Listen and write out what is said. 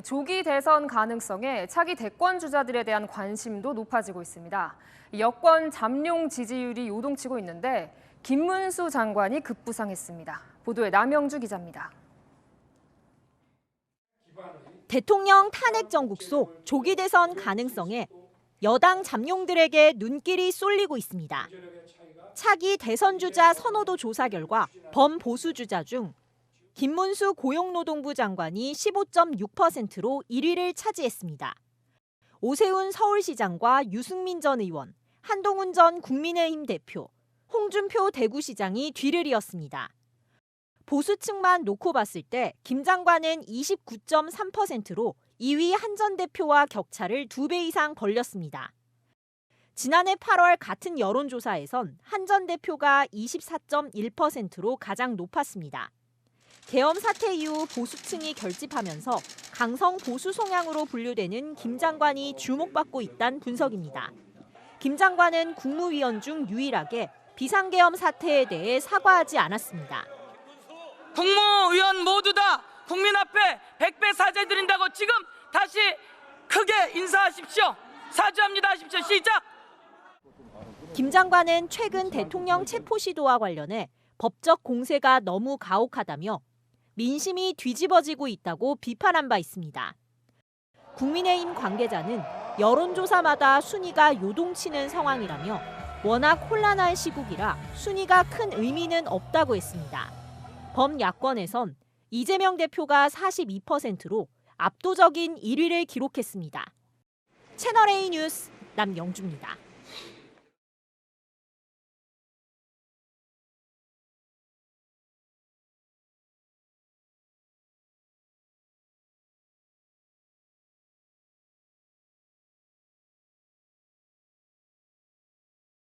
조기 대선 가능성에 차기 대권 주자들에 대한 관심도 높아지고 있습니다. 여권 잠룡 지지율이 요동치고 있는데 김문수 장관이 급부상했습니다. 보도에 남영주 기자입니다. 대통령 탄핵 정국 속 조기 대선 가능성에 여당 잠룡들에게 눈길이 쏠리고 있습니다. 차기 대선 주자 선호도 조사 결과 범보수 주자 중 김문수 고용노동부 장관이 15.6%로 1위를 차지했습니다. 오세훈 서울시장과 유승민 전 의원, 한동훈 전 국민의힘 대표, 홍준표 대구시장이 뒤를 이었습니다. 보수층만 놓고 봤을 때 김 장관은 29.3%로 2위 한전 대표와 격차를 2배 이상 벌렸습니다. 지난해 8월 같은 여론조사에선 한전 대표가 24.1%로 가장 높았습니다. 계엄 사태 이후 보수층이 결집하면서 강성 보수 성향으로 분류되는 김 장관이 주목받고 있다는 분석입니다. 김 장관은 국무위원 중 유일하게 비상계엄 사태에 대해 사과하지 않았습니다. 국무위원 모두 다 국민 앞에 백배 사죄드린다고 지금 다시 크게 인사하십시오. 사죄합니다 하십시오. 시작. 김 장관은 최근 대통령 체포 시도와 관련해 법적 공세가 너무 가혹하다며 민심이 뒤집어지고 있다고 비판한 바 있습니다. 국민의힘 관계자는 여론조사마다 순위가 요동치는 상황이라며 워낙 혼란한 시국이라 순위가 큰 의미는 없다고 했습니다. 범야권에선 이재명 대표가 42%로 압도적인 1위를 기록했습니다. 채널A 뉴스 남영주입니다.